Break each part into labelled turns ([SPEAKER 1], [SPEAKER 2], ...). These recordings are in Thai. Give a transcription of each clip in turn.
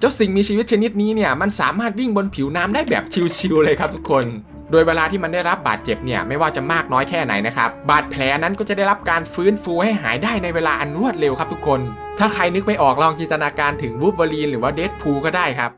[SPEAKER 1] เจ้าสิ่งมีชีวิตชนิดนี้เนี่ยมันสามารถวิ่งบนผิวน้ำได้แบบชิวๆเลยครับทุกคน โดยเวลาที่มันได้รับบาดเจ็บเนี่ยไม่ว่าจะมากน้อยแค่ไหนนะครับบาดแผลนั้นก็จะได้รับการฟื้นฟูให้หายได้ในเวลาอันรวดเร็วครับทุกคน ถ้าใครนึกไม่ออกลองจินตนาการถึงวูฟเวอรีนหรือว่าเดดพูก็ได้ครับ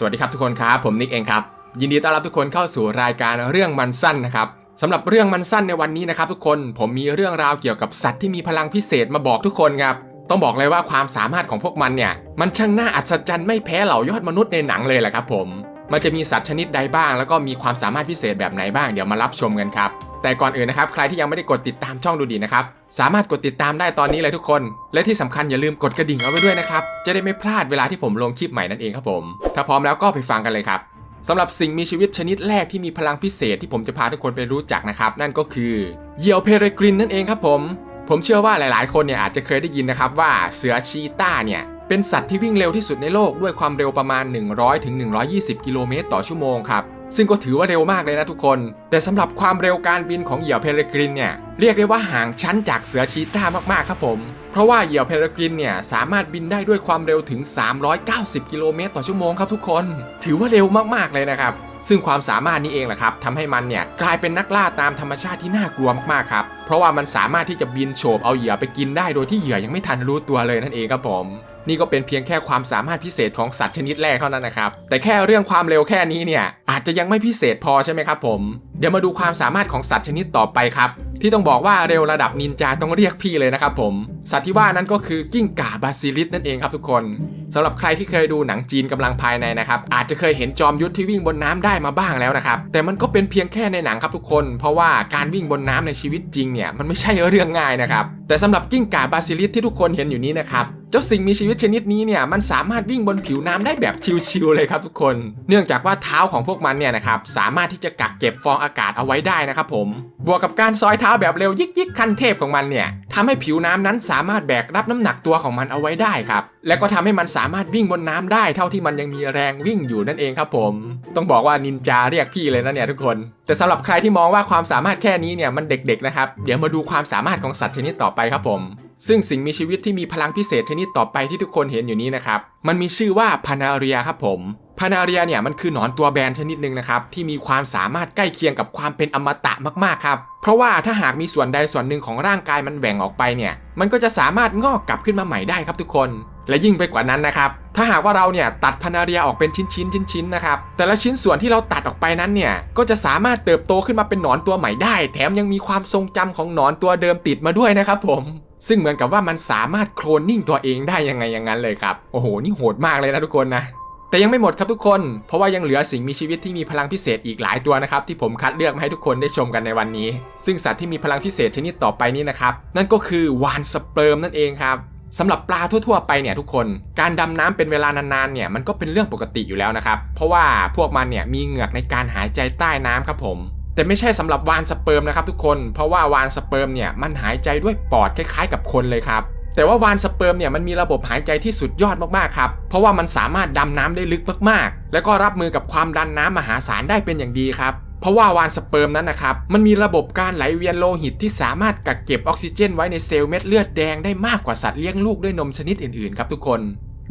[SPEAKER 1] สวัสดีครับทุกคนครับผมนิกเองครับ ยินดีต้อนรับทุกคนเข้าสู่รายการเรื่องมันสั้นนะครับสำหรับเรื่องมันสั้นในวันนี้นะครับทุกคนผมมีเรื่องราวเกี่ยวกับสัตว์ที่มีพลังพิเศษมาบอกทุกคนครับต้องบอกเลยว่าความสามารถของพวกมันเนี่ย มันช่างน่าอัศจรรย์ไม่แพ้เหล่ายอดมนุษย์ในหนังเลยแหละครับผม มันจะมีสัตว์ชนิดใดบ้าง แล้วก็มีความสามารถพิเศษแบบไหนบ้างเดี๋ยวมารับชมกันครับแต่ก่อนอื่นนะครับใครที่ยังไม่ได้กดติดตามช่องดูดีนะครับสามารถกดติดตามได้ตอนนี้เลยทุกคน และที่สำคัญอย่าลืมกดกระดิ่งเอาไว้ด้วยนะครับจะได้ไม่พลาดเวลาที่ผมลงคลิปใหม่นั่นเองครับผมถ้าพร้อมแล้วก็ไปฟังกันเลยครับสำหรับสิ่งมีชีวิตชนิดแรกที่มีพลังพิเศษที่ผมจะพาทุกคนไปรู้จักนะครับนั่นก็คือเหยี่ยวเพเรกรินนั่นเองครับผม ผมเชื่อว่าหลาย ๆ คนเนี่ยอาจจะเคยได้ยินนะครับว่าเสือชีต้าเนี่ย เป็นสัตว์ที่วิ่งเร็วที่สุดในโลกด้วยความเร็วประมาณ 100ถึง120กิโลเมตรต่อชั่วโมงครับ ซึ่งก็ถือว่าเร็วมากเลยนะทุกคน แต่สำหรับความเร็วการบินของเหยี่ยวเพลกรินเนี่ยเรียกได้ว่าห่างชั้นจากเสือชีต้ามากๆครับผม เพราะว่าเหยี่ยวเพลกรินเนี่ยสามารถบินได้ด้วยความเร็วถึง 390 กิโลเมตรต่อชั่วโมงครับทุกคน ถือว่าเร็วมากๆเลยนะครับ ซึ่งความสามารถนี้เองแหละครับทำให้มันเนี่ยกลายเป็นนักล่าตามธรรมชาติที่น่ากลัวมากๆครับ เพราะว่ามันสามารถที่จะบินโฉบเอาเหยื่อไปกินได้โดยที่เหยื่อยังไม่ทันรู้ตัวเลยนั่นเองครับผมนี่ก็เป็นเพียงแค่ความสามารถพิเศษของสัตว์ชนิดแรกเท่านั้นนะครับ แต่แค่เรื่องความเร็วแค่นี้เนี่ย อาจจะยังไม่พิเศษพอใช่ไหมครับผม เดี๋ยวมาดูความสามารถของสัตว์ชนิดต่อไปครับ ที่ต้องบอกว่าเร็วระดับนินจาต้องเรียกพี่เลยนะครับผม สัตว์ที่ว่านั้นก็คือกิ้งก่าบาซิลิสนั่นเองครับทุกคนสำหรับใครที่เคยดูหนังจีนกำลังภายในนะครับอาจจะเคยเห็นจอมยุทธที่วิ่งบนน้ำได้มาบ้างแล้วนะครับแต่มันก็เป็นเพียงแค่ในหนังครับทุกคน เพราะว่าการวิ่งบนน้ำในชีวิตจริงเนี่ยมันไม่ใช่เรื่องง่ายนะครับแต่สำหรับกิ้งก่าบาซิลิสที่ทุกคนเห็นอยู่นี้นะครับเจ้าสิ่งมีชีวิตชนิดนี้เนี่ยมันสามารถวิ่งบนผิวน้ำได้แบบชิวๆเลยครับทุกคน เนื่องจากว่าเท้าของพวกมันเนี่ยนะครับสามารถที่จะกักเก็บฟองอากาศเอาไว้ได้นะครับผม บวกกับการซอยเท้าแบบเร็วยิกๆขั้นเทพของมันเนี่ยทำให้ผิวน้ำนั้นสาามารถแบกรับน้ำหนักตัวของมันเอาไว้ได้ครับ และก็ทำให้มันสามารถวิ่งบนน้ำได้ เท่าที่มันยังมีแรงวิ่งอยู่นั่นเองครับผม ต้องบอกว่านินจาเรียกพี่เลยนะเนี่ยทุกคน แต่สำหรับใครที่มองว่าความสามารถแค่นี้เนี่ยมันเด็กๆนะครับ เดี๋ยวมาดูความสามารถของสัตว์ชนิดต่อไปครับผมซึ่งสิ่งมีชีวิตที่มีพลังพิเศษชนิดต่อไปที่ทุกคนเห็นอยู่นี้นะครับ มันมีชื่อว่าพานาเรียครับผม พานาเรียเนี่ยมันคือหนอนตัวแบนชนิดหนึ่งนะครับที่มีความสามารถใกล้เคียงกับความเป็นอมตะมากๆครับเพราะว่าถ้าหากมีส่วนใดส่วนหนึ่งของร่างกายมันแหว่งออกไปเนี่ยมันก็จะสามารถงอกกลับขึ้นมาใหม่ได้ครับทุกคน และยิ่งไปกว่านั้นนะครับถ้าหากว่าเราเนี่ยตัดพานาเรียออกเป็นชิ้นชิ้นชิ้นชิ้นๆนะครับแต่ละชิ้นส่วนที่เราตัดออกไปนั้นเนี่ยก็จะสามารถเติบโตขึ้นมาเป็นหนอนตัวใหม่ได้ แถมยังมีความทรงจำของหนอนตัวเดิมติดมาด้วยนะครับผมซึ่งเหมือนกับว่ามันสามารถโคลนนิ่งตัวเองได้ยังไงอย่างนั้นเลยครับ โอ้โห นี่โหดมากเลยนะทุกคนนะ แต่ยังไม่หมดครับทุกคน เพราะว่ายังเหลือสิ่งมีชีวิตที่มีพลังพิเศษอีกหลายตัวนะครับที่ผมคัดเลือกมาให้ทุกคนได้ชมกันในวันนี้ ซึ่งสัตว์ที่มีพลังพิเศษชนิดต่อไปนี้นะครับนั่นก็คือวานสเปิร์มนั่นเองครับสำหรับปลาทั่วๆไปเนี่ยทุกคน การดำน้ำเป็นเวลานานๆเนี่ยมันก็เป็นเรื่องปกติอยู่แล้วนะครับเพราะว่าพวกมันเนี่ยมีเหงือกในการหายใจใต้น้ำครับผมแต่ไม่ใช่สำหรับวานสเปิร์มนะครับทุกคน เพราะว่าวานสเปิร์มเนี่ยมันหายใจด้วยปอดคล้ายๆกับคนเลยครับ แต่ว่าวานสเปิร์มเนี่ยมันมีระบบหายใจที่สุดยอดมากๆครับ เพราะว่ามันสามารถดำน้ำได้ลึกมากๆ แล้วก็รับมือกับความดันน้ำมหาศาลได้เป็นอย่างดีครับ เพราะว่าวานสเปิร์มนั้นนะครับ มันมีระบบการไหลเวียนโลหิตที่สามารถกักเก็บออกซิเจนไว้ในเซลล์เม็ดเลือดแดงได้มากกว่าสัตว์เลี้ยงลูกด้วยนมชนิดอื่นๆ ครับทุกคน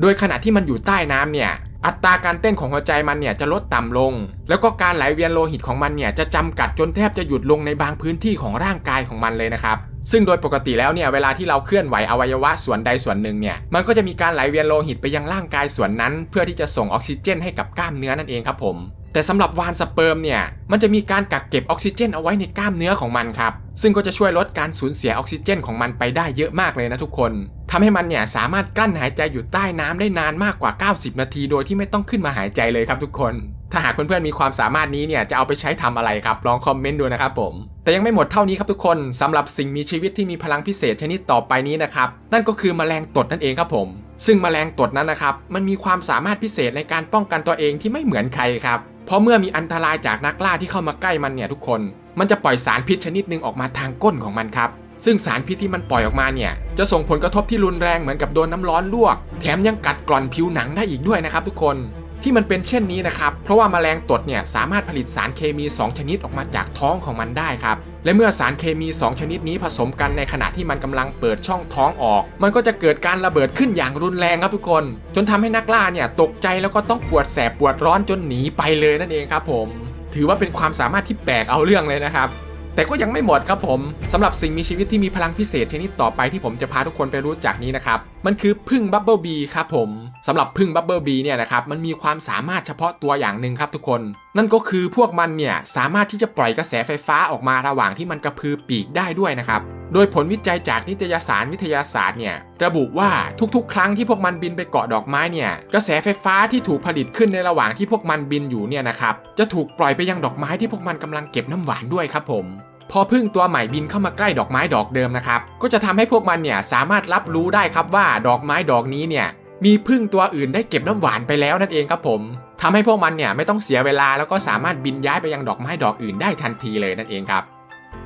[SPEAKER 1] โดยขณะที่มันอยู่ใต้น้ำเนี่ย อัตราการเต้นของหัวใจมันเนี่ยจะลดต่ำลง แล้วก็การไหลเวียนโลหิตของมันเนี่ยจะจำกัดจนแทบจะหยุดลงในบางพื้นที่ของร่างกายของมันเลยนะครับซึ่งโดยปกติแล้วเนี่ยเวลาที่เราเคลื่อนไหวอวัยวะส่วนใดส่วนหนึ่งเนี่ยมันก็จะมีการไหลเวียนโลหิตไปยังร่างกายส่วนนั้น เพื่อที่จะส่งออกซิเจนให้กับกล้ามเนื้อนั่นเองครับผม แต่สำหรับวานสเปิร์มเนี่ย มันจะมีการกักเก็บออกซิเจนเอาไว้ในกล้ามเนื้อของมันครับ ซึ่งก็จะช่วยลดการสูญเสียออกซิเจนของมันไปได้เยอะมากเลยนะทุกคนทำให้มันเนี่ยสามารถกลั้นหายใจอยู่ใต้น้ำได้นานมากกว่า 90 นาที โดยที่ไม่ต้องขึ้นมาหายใจเลยครับทุกคน ถ้าหากเพื่อนๆมีความสามารถนี้เนี่ยจะเอาไปใช้ทำอะไรครับ ลองคอมเมนต์ดูนะครับผม แต่ยังไม่หมดเท่านี้ครับทุกคนสำหรับสิ่งมีชีวิตที่มีพลังพิเศษชนิดต่อไปนี้นะครับนั่นก็คือแมลงตดนั่นเองครับผมซึ่งแมลงตดนั้นนะครับมันมีความสามารถพิเศษในการป้องกันตัวเองที่ไม่เหมือนใครครับ เพราะเมื่อมีอันตรายจากนักล่าที่เข้ามาใกล้มันเนี่ยทุกคน มันจะปล่อยสารพิษชนิดหนึ่งออกมาทางก้นของมันครับ ซึ่งสารพิษที่มันปล่อยออกมาเนี่ย จะส่งผลกระทบที่รุนแรงเหมือนกับโดนน้ำร้อนลวก แถมยังกัดกร่อนผิวหนังได้อีกด้วยนะครับทุกคน ที่มันเป็นเช่นนี้นะครับ เพราะว่าแมลงตดเนี่ยสามารถผลิตสารเคมี 2 ชนิดออกมาจากท้องของมันได้ครับ และเมื่อสารเคมี 2 ชนิดนี้ผสมกันในขณะที่มันกำลังเปิดช่องท้องออก มันก็จะเกิดการระเบิดขึ้นอย่างรุนแรงครับทุกคน จนทำให้นักล่าเนี่ยตกใจแล้วก็ต้องปวดแสบปวดร้อนจนหนีไปเลยนั่นเองครับผม ถือว่าเป็นความสามารถที่แปลกเอาเรื่องเลยนะครับ แต่ก็ยังไม่หมดครับผมสำหรับสิ่งมีชีวิตที่มีพลังพิเศษชนิดต่อไปที่ผมจะพาทุกคนไปรู้จักนี้นะครับ มันคือพึ่งบับเบิลบีครับผมสำหรับพึ่งบับเบิลบีเนี่ยนะครับมันมีความสามารถเฉพาะตัวอย่างหนึ่งครับทุกคน นั่นก็คือพวกมันเนี่ยสามารถที่จะปล่อยกระแสไฟฟ้าออกมาระหว่างที่มันกระพือปีกได้ด้วยนะครับ โดยผลวิจัยจากนิตยสารวิทยาศาสตร์เนี่ยระบุว่าทุกๆ ครั้งที่พวกมันบินไปเกาะดอกไม้เนี่ยกระแสไฟฟ้าที่ถูกผลิตขึ้นในระหว่างที่พวกมันบินอยู่เนี่ยนะครับจะถูกปล่อยไปยังดอกไม้ที่พวกมันกำลังเก็บน้ำหวานด้วยครับผมพอพึ่งตัวใหม่บินเข้ามาใกล้ดอกไม้ดอกเดิมนะครับก็จะทำให้พวกมันเนี่ยสามารถรับรู้ได้ครับว่าดอกไม้ดอกนี้เนี่ยมีพึ่งตัวอื่นได้เก็บน้ำหวานไปแล้วนั่นเองครับผมทำให้พวกมันเนี่ยไม่ต้องเสียเวลาแล้วก็สามารถบินย้ายไปยังดอกไม้ดอกอื่นได้ทันทีเลยนั่นเองครับ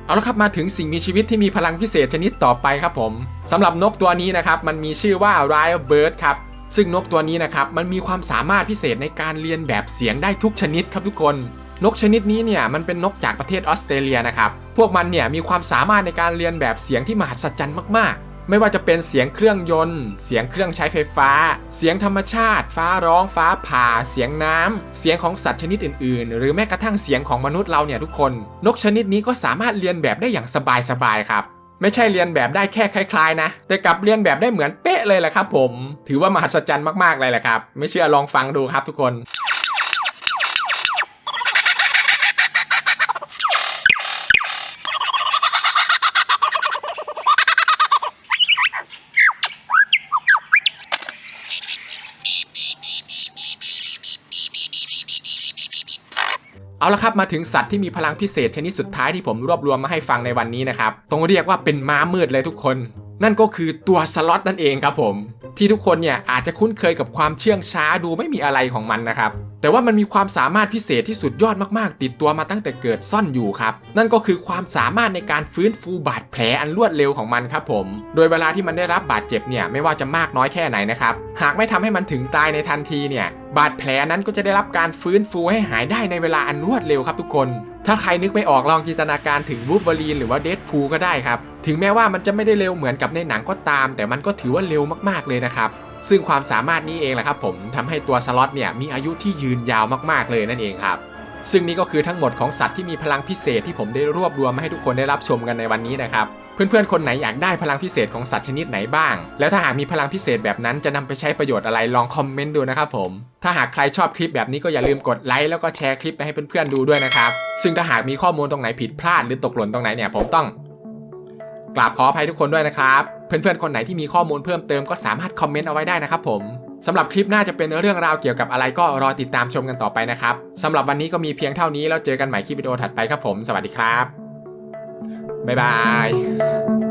[SPEAKER 1] เอาละครับมาถึงสิ่งมีชีวิตที่มีพลังพิเศษชนิดต่อไปครับผมสำหรับนกตัวนี้นะครับมันมีชื่อว่า Royal Bird ครับซึ่งนกตัวนี้นะครับมันมีความสามารถพิเศษในการเรียนแบบเสียงได้ทุกชนิดครับทุกคน นกชนิดนี้เนี่ยมันเป็นนกจากประเทศออสเตรเลียนะครับพวกมันเนี่ยมีความสามารถในการเรียนแบบเสียงที่มหัศจรรย์มากๆ ไม่ว่าจะเป็นเสียงเครื่องยนต์ เสียงเครื่องใช้ไฟฟ้า เสียงธรรมชาติ ฟ้าร้องฟ้าผ่า เสียงน้ำเสียงของสัตว์ชนิดอื่น ๆ หรือแม้กระทั่งเสียงของมนุษย์เราเนี่ยทุกคน นกชนิดนี้ก็สามารถเรียนแบบได้อย่างสบาย ๆ ครับไม่ใช่เรียนแบบได้แค่คล้ายๆนะ แต่กลับเรียนแบบได้เหมือนเป๊ะเลยแหละครับผม ถือว่ามหัศจรรย์มากๆเลยแหละครับ ไม่เชื่อลองฟังดูครับทุกคน เอาละครับมาถึงสัตว์ที่มีพลังพิเศษชนิดสุดท้ายที่ผมรวบรวมมาให้ฟังในวันนี้นะครับต้องเรียกว่าเป็นม้ามืดเลยทุกคน นั่นก็คือตัวสล็อตนั่นเองครับผม ที่ทุกคนเนี่ยอาจจะคุ้นเคยกับความเชื่องช้าดูไม่มีอะไรของมันนะครับ แต่ว่ามันมีความสามารถพิเศษที่สุดยอดมากๆ ติดตัวมาตั้งแต่เกิดซ่อนอยู่ครับ นั่นก็คือความสามารถในการฟื้นฟูบาดแผลอันรวดเร็วของมันครับผม โดยเวลาที่มันได้รับบาดเจ็บเนี่ยไม่ว่าจะมากน้อยแค่ไหนนะครับหากไม่ทำให้มันถึงตายในทันทีเนี่ย บาดแผลนั้นก็จะได้รับการฟื้นฟูให้หายได้ในเวลาอันรวดเร็วครับทุกคน ถ้าใครนึกไม่ออกลองจินตนาการถึงวูฟเวอรีนหรือว่าเดดพูก็ได้ครับ ถึงแม้ว่ามันจะไม่ได้เร็วเหมือนกับในหนังก็ตาม แต่มันก็ถือว่าเร็วมากๆเลยนะครับ ซึ่งความสามารถนี้เองแหละครับผมทำให้ตัวสล็อตเนี่ยมีอายุที่ยืนยาวมากๆเลยนั่นเองครับซึ่งนี่ก็คือทั้งหมดของสัตว์ที่มีพลังพิเศษที่ผมได้รวบรวมมาให้ทุกคนได้รับชมกันในวันนี้นะครับ เพื่อนๆ คนไหนอยากได้พลังพิเศษของสัตว์ชนิดไหนบ้าง แล้วถ้าหากมีพลังพิเศษแบบนั้นจะนำไปใช้ประโยชน์อะไรลองคอมเมนต์ดูนะครับผม ถ้าหากใครชอบคลิปแบบนี้ก็อย่าลืมกดไลค์แล้วก็แชร์คลิปไปให้เพื่อนๆดูด้วยนะครับ ซึ่งถ้าหากมีข้อมูลตรงไหนผิดพลาดหรือตกหล่นตรงไหนเนี่ยผมต้องกราบขออภัยทุกคนด้วยนะครับเพื่อนๆ คนไหนที่มีข้อมูลเพิ่มเติมก็สามารถคอมเมนต์เอาไว้ได้นะครับผมสำหรับคลิปหน้าจะเป็นเรื่องราวเกี่ยวกับอะไรก็รอติดตามชมกันต่อไปนะครับสำหรับวันนี้ก็มีเพียงเท่านี้แล้วเจอกันใหม่คลิปวิดีโอถัดไปครับผม สวัสดีครับ บ๊ายบาย